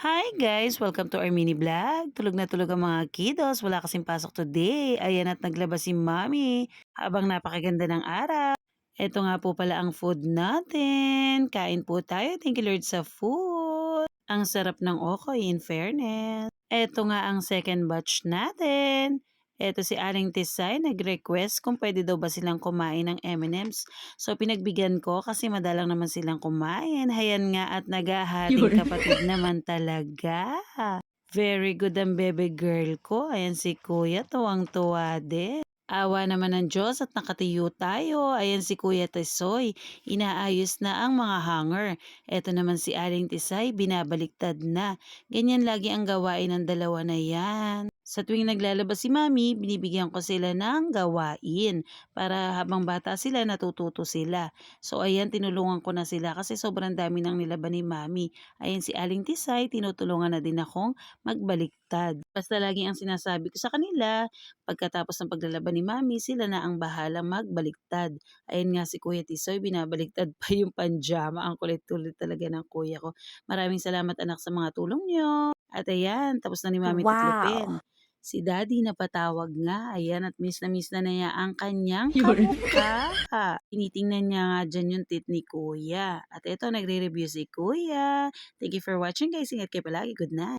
Hi guys! Welcome to our mini vlog. Tulog na tulog ang mga kiddos. Wala kasing pasok today. Ayan at naglabas si mommy habang napakaganda ng araw. Ito nga po pala ang food natin. Kain po tayo. Thank you Lord sa food. Ang sarap ng okoy in fairness. Ito nga ang second batch natin. Ito si Aling Tisay nag-request kung pwede daw ba silang kumain ng M&M's. So pinagbigyan ko kasi madalang naman silang kumain. Hayan nga at naghahating Yun. kapatid naman talaga. Very good ang bebe girl ko. Ayan si kuya, tuwang-tuwa din. Awa naman ng Diyos at nakatiyo tayo. Ayan si Kuya Tisoy. Inaayos na ang mga hanger. Eto naman si Aling Tisay, binabaliktad na. Ganyan lagi ang gawain ng dalawa na yan. Sa tuwing naglalabas si Mami, binibigyan ko sila ng gawain para habang bata sila, natututo sila. So ayan, tinulungan ko na sila kasi sobrang dami nang nilaban ni Mami. Ayan si Aling Tisay, tinutulungan na din akong magbaliktad. Basta lagi ang sinasabi ko sa kanila, pagkatapos ng paglalaban ni Mami, sila na ang bahala magbaliktad. Ayan nga si Kuya Tisoy, binabaliktad pa yung panjama. Ang kulit-kulit talaga ng kuya ko. Maraming salamat anak sa mga tulong nyo. At ayan, tapos na ni Mami. Wow! Si Daddy napatawag nga. Ayan, at miss na miss na niya ang kanyang Yun. kamukha. Tinitingnan niya nga dyan yung tit ni Kuya. At ito, nagre-review si Kuya. Thank you for watching guys. Ingat kayo palagi. Good night.